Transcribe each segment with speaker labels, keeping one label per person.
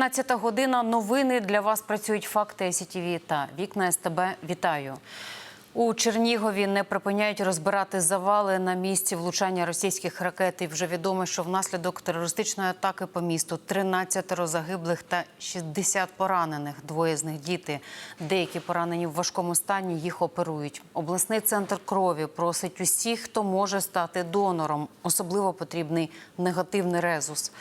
Speaker 1: 15 година. Новини для вас працюють факти СІТВ та вікна СТБ. Вітаю. У Чернігові не припиняють розбирати завали на місці влучання російських ракет. І вже відомо, що внаслідок терористичної атаки по місту 13 загиблих та 60 поранених. Двоє з них діти. Деякі поранені в важкому стані. Їх оперують. Обласний центр крові просить усіх, хто може стати донором. Особливо потрібний негативний резус.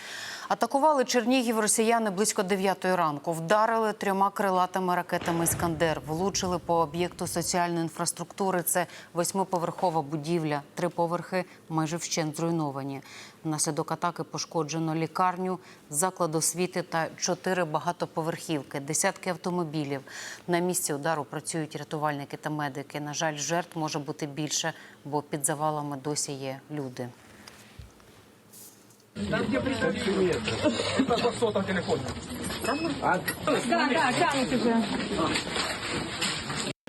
Speaker 1: Атакували Чернігів росіяни близько 9 ранку. Вдарили трьома крилатими ракетами «Іскандер». Влучили по об'єкту соціальної інфраструктури. Це восьмиповерхова будівля. Три поверхи майже вщент зруйновані. Внаслідок атаки пошкоджено лікарню, заклад освіти та чотири багатоповерхівки, десятки автомобілів. На місці удару працюють рятувальники та медики. На жаль, жертв може бути більше, бо під завалами досі є люди.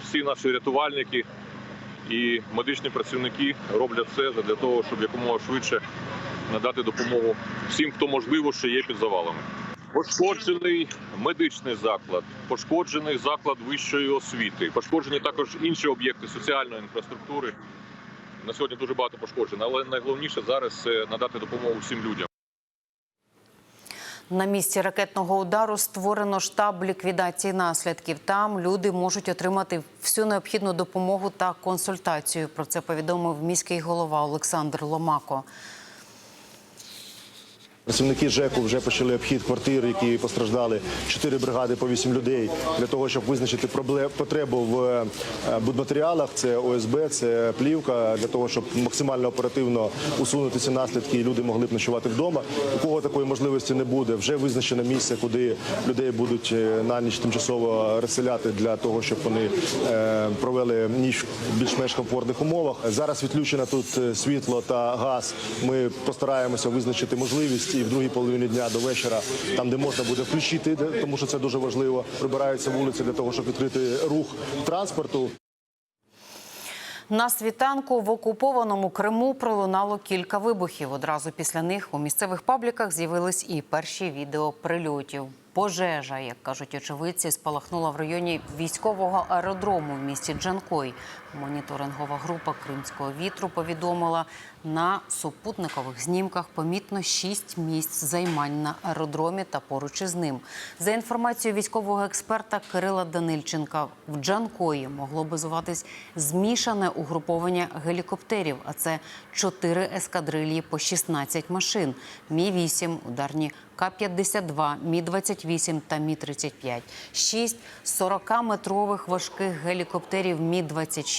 Speaker 2: Всі наші рятувальники і медичні працівники роблять все для того, щоб якомога швидше надати допомогу всім, хто можливо ще є під завалами. Пошкоджений медичний заклад, пошкоджений заклад вищої освіти, пошкоджені також інші об'єкти соціальної інфраструктури. На сьогодні дуже багато пошкоджено, але найголовніше зараз це надати допомогу всім людям.
Speaker 1: На місці ракетного удару створено штаб ліквідації наслідків. Там люди можуть отримати всю необхідну допомогу та консультацію. Про це повідомив міський голова Олександр Ломако.
Speaker 3: Працівники ЖЕКу вже почали обхід квартир, які постраждали. Чотири бригади по вісім людей для того, щоб визначити потребу в е, будматеріалах. Це ОСБ, це плівка, для того, щоб максимально оперативно усунути ці наслідки, і люди могли б ночувати вдома. У кого такої можливості не буде, вже визначено місце, куди людей будуть е, на ніч тимчасово розселяти для того, щоб вони е, провели ніч в більш-менш комфортних умовах. Зараз відключено тут світло та газ. Ми постараємося визначити можливість і в другій половині дня до вечора, там де можна буде включити, тому що це дуже важливо. Прибираються вулиці для того, щоб відкрити рух транспорту.
Speaker 1: На світанку в окупованому Криму пролунало кілька вибухів. Одразу після них у місцевих пабліках з'явились і перші відео прильотів. Пожежа, як кажуть очевидці, спалахнула в районі військового аеродрому в місті Джанкой. Моніторингова група Кримського вітру повідомила, на супутникових знімках помітно шість місць займань на аеродромі та поруч із ним. За інформацією військового експерта Кирила Данильченка, в Джанкої могло базуватись змішане угруповання гелікоптерів, а це чотири ескадрилії по 16 машин, Мі 8 ударні К-52, Мі-28 та Мі-35. Шість 40-метрових важких гелікоптерів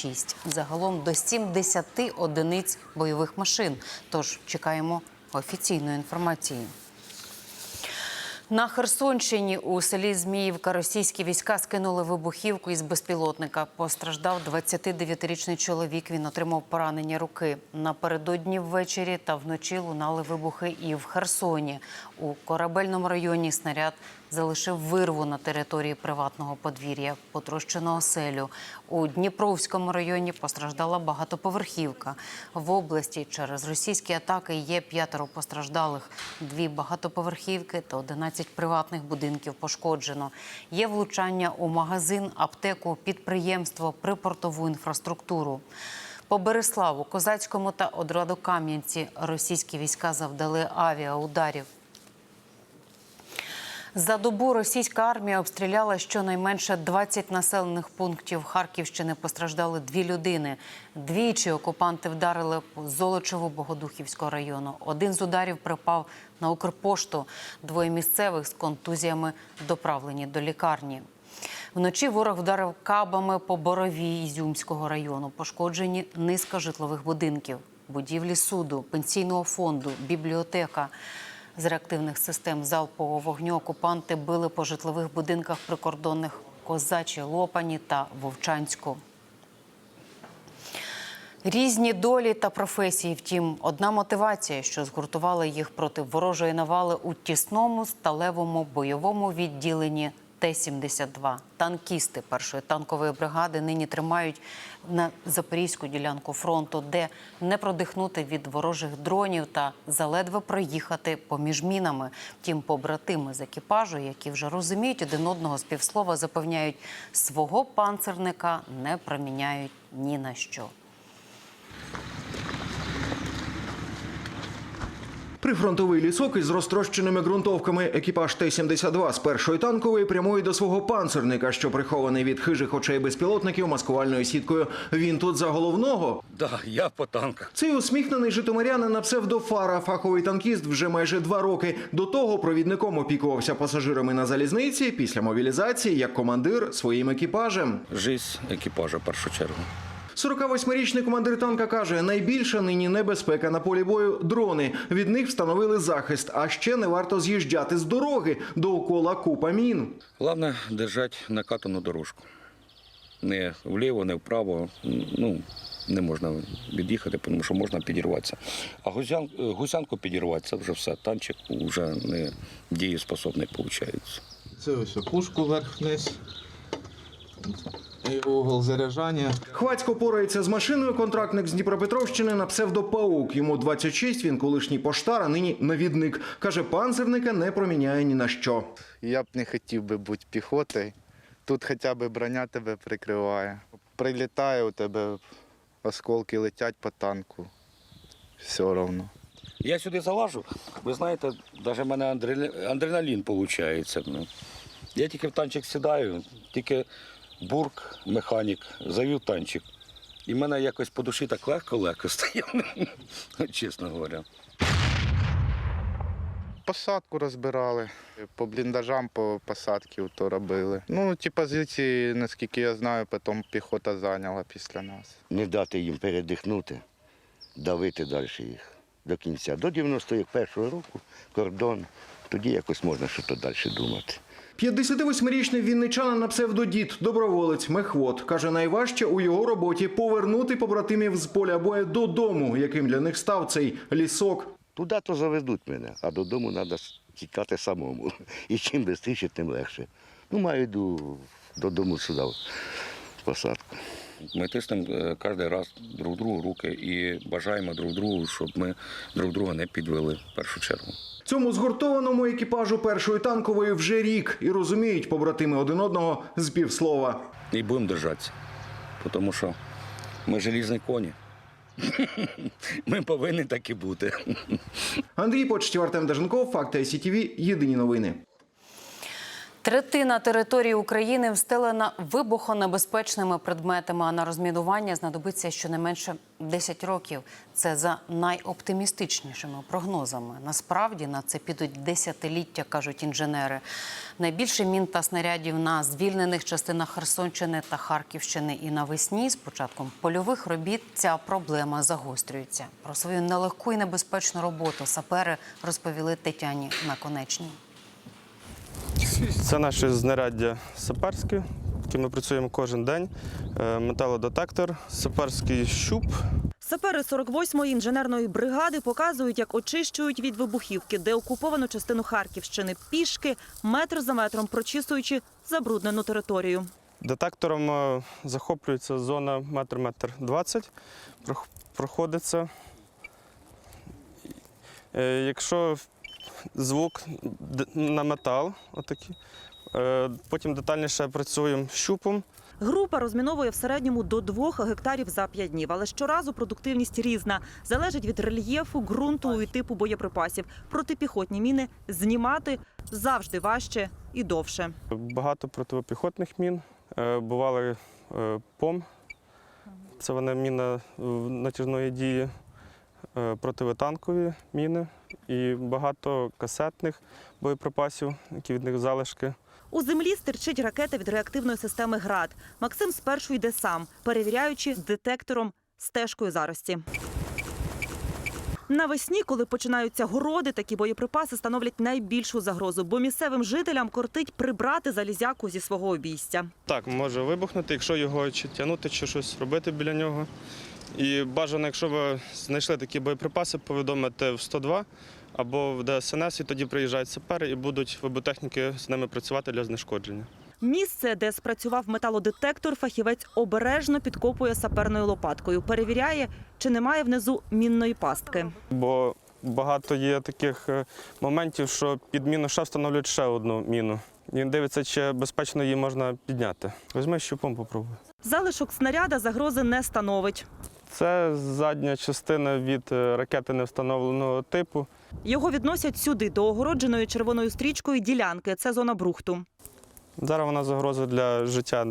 Speaker 1: Мі-26. Загалом до 70 одиниць бойових машин. Тож чекаємо офіційної інформації. На Херсонщині у селі Зміївка російські війська скинули вибухівку із безпілотника. Постраждав 29-річний чоловік. Він отримав поранення руки. Напередодні ввечері та вночі лунали вибухи і в Херсоні. У корабельному районі снаряд залишив вирву на території приватного подвір'я, потрощено оселю. У Дніпровському районі постраждала багатоповерхівка. В області через російські атаки є п'ятеро постраждалих. Дві багатоповерхівки та 11 приватних будинків пошкоджено. Є влучання у магазин, аптеку, підприємство, припортову інфраструктуру. По Береславу, Козацькому та Одрадокам'янці російські війська завдали авіаударів. За добу російська армія обстріляла щонайменше 20 населених пунктів Харківщини. Постраждали дві людини. Двічі окупанти вдарили по Золочеву Богодухівського району. Один з ударів припав на Укрпошту. Двоє місцевих з контузіями доправлені до лікарні. Вночі ворог вдарив кабами по Боровій Ізюмського району. Пошкоджені низка житлових будинків, будівлі суду, пенсійного фонду, бібліотека. З реактивних систем залпового вогню окупанти били по житлових будинках прикордонних Козачі, Лопані та Вовчанську. Різні долі та професії. Втім, одна мотивація, що згуртувала їх проти ворожої навали у тісному сталевому бойовому відділенні Т-72. Танкісти першої танкової бригади нині тримають на запорізьку ділянку фронту, де не продихнути від ворожих дронів та заледве проїхати поміж мінами. Втім, побратими з екіпажу, які вже розуміють один одного з півслова, запевняють, свого панцерника не проміняють ні на що.
Speaker 4: Прифронтовий лісок із розтрощеними ґрунтовками екіпаж Т-72 з першої танкової прямує до свого панцерника, що прихований від хижих очей безпілотників маскувальною сіткою. Він тут за головного.
Speaker 5: Да, я по танках.
Speaker 4: Цей усміхнений житомирянин на псевдофара, фаховий танкіст вже майже два роки. До того провідником опікувався пасажирами на залізниці після мобілізації як командир своїм екіпажем.
Speaker 5: Жизнь екіпажа в першу чергу.
Speaker 4: 48-річний командир танка каже, найбільша нині небезпека на полі бою дрони. Від них встановили захист, а ще не варто з'їжджати з дороги довкола купа мін.
Speaker 5: Головне держати накатану дорожку. Не вліво, не вправо. Ну, не можна від'їхати, тому що можна підірватися. А гусян, гусянку підірвати це вже все. Танчик вже не дієспособний виходить.
Speaker 6: Це ось пушку вверх-вниз. І угол заряджання.
Speaker 4: Хвацько порається з машиною контрактник з Дніпропетровщини на псевдопаук. Йому 26, він колишній поштар, а нині навідник. Каже, панцерника не проміняє ні на що.
Speaker 6: Я б не хотів би бути піхотою. Тут хоча б броня тебе прикриває. Прилітає у тебе, осколки летять по танку. Все одно.
Speaker 5: Я сюди залажу, ви знаєте, навіть в мене адреналін, виходить. Ну, Я тільки в танчик сідаю, тільки бурк, механік, завів танчик. І мене якось по душі так легко-легко стає, чесно говоря.
Speaker 6: Посадку розбирали, по бліндажам, по посадці то робили. Ну, ті позиції, наскільки я знаю, потім піхота зайняла після нас.
Speaker 7: не дати їм передихнути, давити далі їх до кінця. До 91-го року кордон, тоді якось можна щось далі думати.
Speaker 4: 58-річний вінничанин на псевдодід, доброволець, мехвод. Каже, найважче у його роботі повернути побратимів з поля бою додому, яким для них став цей лісок.
Speaker 7: Туди то заведуть мене, а додому треба тікати самому. І чим швидше, тим легше. Ну, маю йду додому сюди, в посадку.
Speaker 5: Ми тиснемо е, кожен раз друг другу руки і бажаємо друг другу, щоб ми друг друга не підвели в першу чергу.
Speaker 4: Цьому згуртованому екіпажу першої танкової вже рік і розуміють побратими один одного з півслова.
Speaker 5: І будемо держатися, тому що ми желізні коні. Ми повинні так і бути.
Speaker 4: Андрій Почтів, Артем Даженков, Факти СІТВ, Єдині новини.
Speaker 1: Третина території України встелена вибухонебезпечними предметами, а на розмінування знадобиться щонайменше 10 років. Це за найоптимістичнішими прогнозами. Насправді на це підуть десятиліття, кажуть інженери. Найбільше мін та снарядів на звільнених частинах Херсонщини та Харківщини. І навесні з початком польових робіт ця проблема загострюється. Про свою нелегку і небезпечну роботу сапери розповіли Тетяні Наконечній.
Speaker 8: Це наші знаряддя саперські, які ми працюємо кожен день. Е, Металодетектор, саперський щуп.
Speaker 9: Сапери 48-ї інженерної бригади показують, як очищують від вибухівки деокуповану частину Харківщини пішки, метр за метром прочісуючи забруднену територію.
Speaker 8: Детектором е, захоплюється зона метр-метр двадцять, прох- проходиться. Е, Якщо звук на метал, отакий, е, потім детальніше працюємо щупом.
Speaker 9: Група розміновує в середньому до двох гектарів за п'ять днів, але щоразу продуктивність різна. Залежить від рельєфу, ґрунту і типу боєприпасів. Протипіхотні міни знімати завжди важче і довше.
Speaker 8: Багато протипіхотних мін. Е, Бували е, ПОМ, це вони міна натяжної дії, противотанкові міни і багато касетних боєприпасів, які від них залишки.
Speaker 9: У землі стирчить ракета від реактивної системи ГРАД. Максим спершу йде сам, перевіряючи детектором стежкою зарості. Навесні, коли починаються городи, такі боєприпаси становлять найбільшу загрозу, бо місцевим жителям кортить прибрати залізяку зі свого обійстя.
Speaker 8: Так, може вибухнути, якщо його чи тягнути, чи щось робити біля нього. І бажано, якщо ви знайшли такі боєприпаси, повідомити в 102 або в ДСНС, і тоді приїжджають сапери і будуть вибутехніки з ними працювати для знешкодження.
Speaker 9: Місце, де спрацював металодетектор, фахівець обережно підкопує саперною лопаткою. Перевіряє, чи немає внизу мінної пастки.
Speaker 8: Бо багато є таких е, моментів, що під міну ще встановлюють ще одну міну. Він дивиться, чи безпечно її можна підняти. Візьми щупом, попробуй.
Speaker 9: Залишок снаряда загрози не становить.
Speaker 8: Це задня частина від е, ракети невстановленого типу.
Speaker 9: Його відносять сюди, до огородженої червоною стрічкою ділянки. Це зона брухту.
Speaker 8: Зараз вона загрози для життя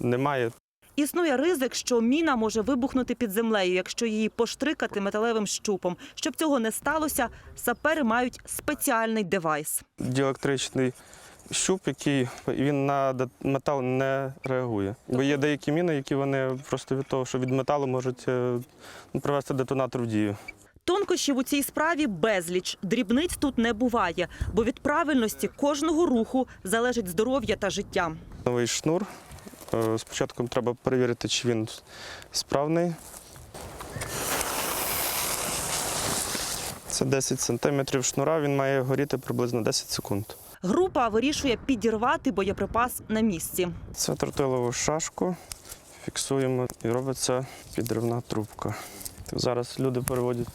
Speaker 8: немає.
Speaker 9: Існує ризик, що міна може вибухнути під землею, якщо її поштрикати металевим щупом. Щоб цього не сталося, сапери мають спеціальний девайс.
Speaker 8: Діелектричний щуп, який він на метал не реагує. Бо є деякі міни, які вони просто від того, що від металу можуть е, ну, привести детонатор в дію.
Speaker 9: Тонкощів у цій справі безліч. Дрібниць тут не буває, бо від правильності кожного руху залежить здоров'я та життя.
Speaker 8: Новий шнур. Е, Спочатку треба перевірити, чи він справний. Це 10 сантиметрів шнура, він має горіти приблизно 10 секунд.
Speaker 9: Група вирішує підірвати боєприпас на місці.
Speaker 8: Це тротилову шашку фіксуємо і робиться підривна трубка. Зараз люди переводять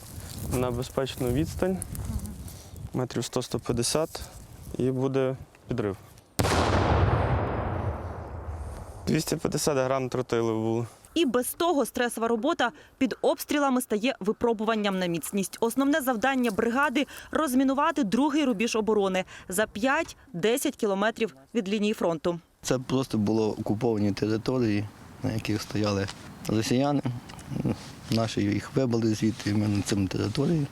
Speaker 8: на безпечну відстань, метрів 100-150, і буде підрив. 250 грам тротилу було.
Speaker 9: І без того стресова робота під обстрілами стає випробуванням на міцність. Основне завдання бригади розмінувати другий рубіж оборони за 5-10 кілометрів від лінії фронту.
Speaker 10: Це просто було окуповані території, на яких стояли росіяни. Наші їх вибили звідти, ми на цим території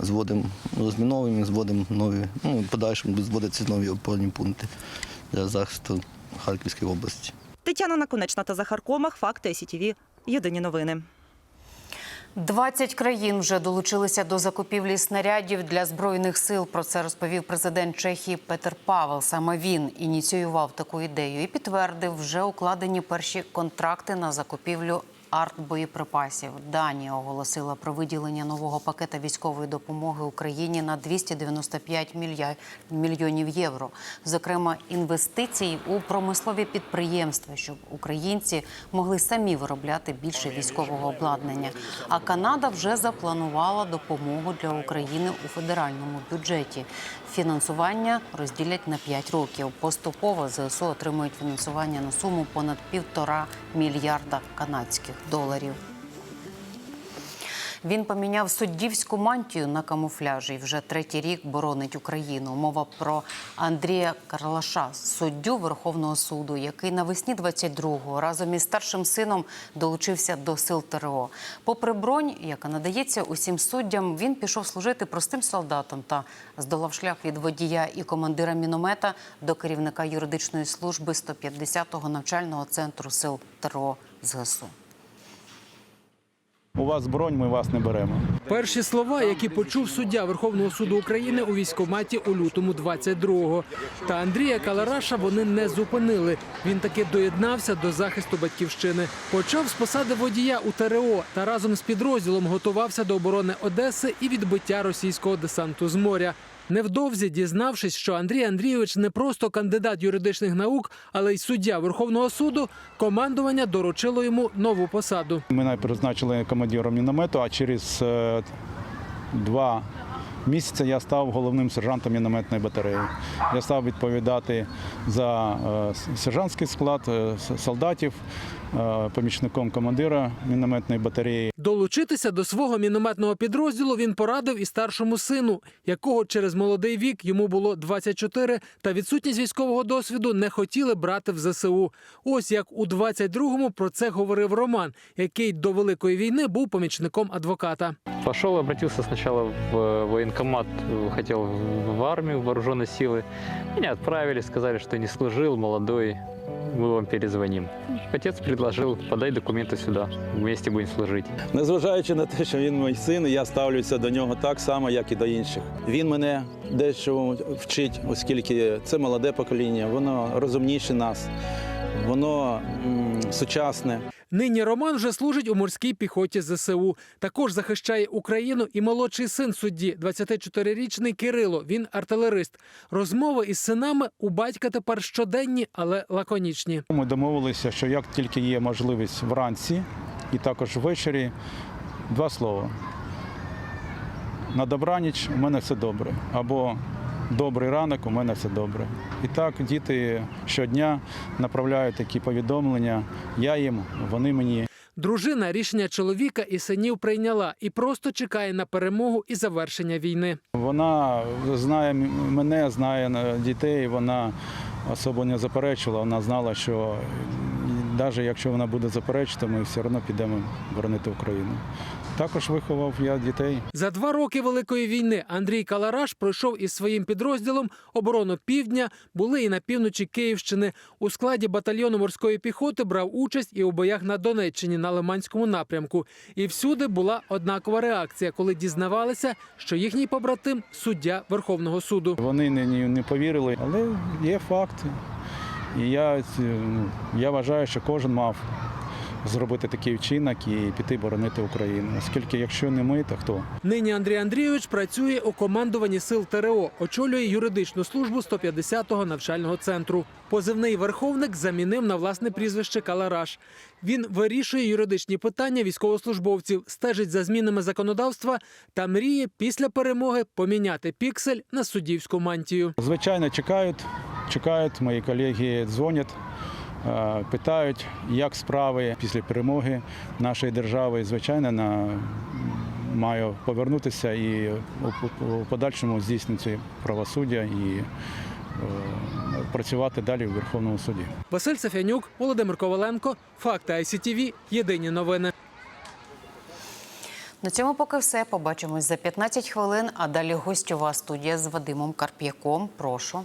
Speaker 10: зводимо, розміновуємо, зводимо нові, ну, подальшому будуть нові опорні пункти для захисту Харківської області.
Speaker 9: Тетяна Наконечна та Захар Комах. Факти СІТІВІ. Єдині новини.
Speaker 1: 20 країн вже долучилися до закупівлі снарядів для збройних сил. Про це розповів президент Чехії Петер Павел. Саме він ініціював таку ідею і підтвердив вже укладені перші контракти на закупівлю артбоєприпасів. Данія оголосила про виділення нового пакета військової допомоги Україні на 295 мілья- мільйонів євро. Зокрема, інвестицій у промислові підприємства, щоб українці могли самі виробляти більше військового обладнання. А Канада вже запланувала допомогу для України у федеральному бюджеті. Фінансування розділять на 5 років. Поступово ЗСУ отримують фінансування на суму понад півтора мільярда канадських доларів. Він поміняв суддівську мантію на камуфляж і вже третій рік боронить Україну. Мова про Андрія Карлаша, суддю Верховного суду, який навесні 22-го разом із старшим сином долучився до сил ТРО. Попри бронь, яка надається усім суддям, він пішов служити простим солдатом та здолав шлях від водія і командира міномета до керівника юридичної служби 150-го навчального центру сил ТРО ЗСУ.
Speaker 11: У вас бронь, ми вас не беремо.
Speaker 12: Перші слова, які почув суддя Верховного суду України у військкоматі у лютому 22-го. Та Андрія Калараша вони не зупинили. Він таки доєднався до захисту батьківщини. Почав з посади водія у ТРО та разом з підрозділом готувався до оборони Одеси і відбиття російського десанту з моря. Невдовзі дізнавшись, що Андрій Андрійович не просто кандидат юридичних наук, але й суддя Верховного суду, командування доручило йому нову посаду.
Speaker 11: Мене призначили командиром міномету, а через е, два місяці я став головним сержантом мінометної батареї. Я став відповідати за е, сержантський склад е, солдатів, помічником командира мінометної батареї.
Speaker 12: Долучитися до свого мінометного підрозділу він порадив і старшому сину, якого через молодий вік йому було 24, та відсутність військового досвіду не хотіли брати в ЗСУ. Ось як у 22-му про це говорив Роман, який до великої війни був помічником адвоката.
Speaker 13: Пошел, обратился сначала в военкомат, э, хотел в армию, в вооруженные силы. Меня отправили, сказали, что не служил, молодой, мы вам перезвоним. Отец предложил, подай документи сюди, вместе будемо служити.
Speaker 11: Незважаючи на те, що він мій син, я ставлюся до нього так само, як і до інших. Він мене дещо вчить, оскільки це молоде покоління, воно розумніше нас, воно м, сучасне.
Speaker 12: Нині Роман вже служить у морській піхоті ЗСУ. Також захищає Україну і молодший син судді, 24-річний Кирило. Він артилерист. Розмови із синами у батька тепер щоденні, але лаконічні.
Speaker 11: Ми домовилися, що як тільки є можливість вранці і також ввечері, два слова. На добраніч у мене все добре. Або добрий ранок, у мене все добре. І так діти щодня направляють такі повідомлення. Я їм, вони мені.
Speaker 12: Дружина рішення чоловіка і синів прийняла і просто чекає на перемогу і завершення війни.
Speaker 11: Вона знає мене, знає е, дітей. Вона особо не заперечила. Вона знала, що навіть якщо вона буде заперечити, ми все одно підемо боронити Україну. Також виховав я дітей.
Speaker 12: За два роки Великої війни Андрій Калараш пройшов із своїм підрозділом оборону півдня, були і на півночі Київщини. У складі батальйону морської піхоти брав участь і у боях на Донеччині на Лиманському напрямку. І всюди була однакова реакція, коли дізнавалися, що їхній побратим суддя Верховного суду.
Speaker 11: Вони не, не, не повірили, але є факти. І я, е, я вважаю, що кожен мав зробити такий вчинок і піти боронити Україну. Оскільки якщо не ми, то хто?
Speaker 12: Нині Андрій Андрійович працює у командуванні сил ТРО, очолює юридичну службу 150-го навчального центру. Позивний верховник замінив на власне прізвище Калараш. Він вирішує юридичні питання військовослужбовців, стежить за змінами законодавства та мріє після перемоги поміняти піксель на суддівську мантію.
Speaker 11: Звичайно, чекають, чекають, мої колеги дзвонять, е, питають, як справи після перемоги нашої держави. Звичайно, на, маю повернутися і у, подальшому здійснити правосуддя і е, працювати далі у Верховному суді.
Speaker 12: Василь Сафянюк, Володимир Коваленко, Факти ICTV, Єдині новини.
Speaker 1: На цьому поки все. Побачимось за 15 хвилин. А далі гостьова студія з Вадимом Карп'яком. Прошу.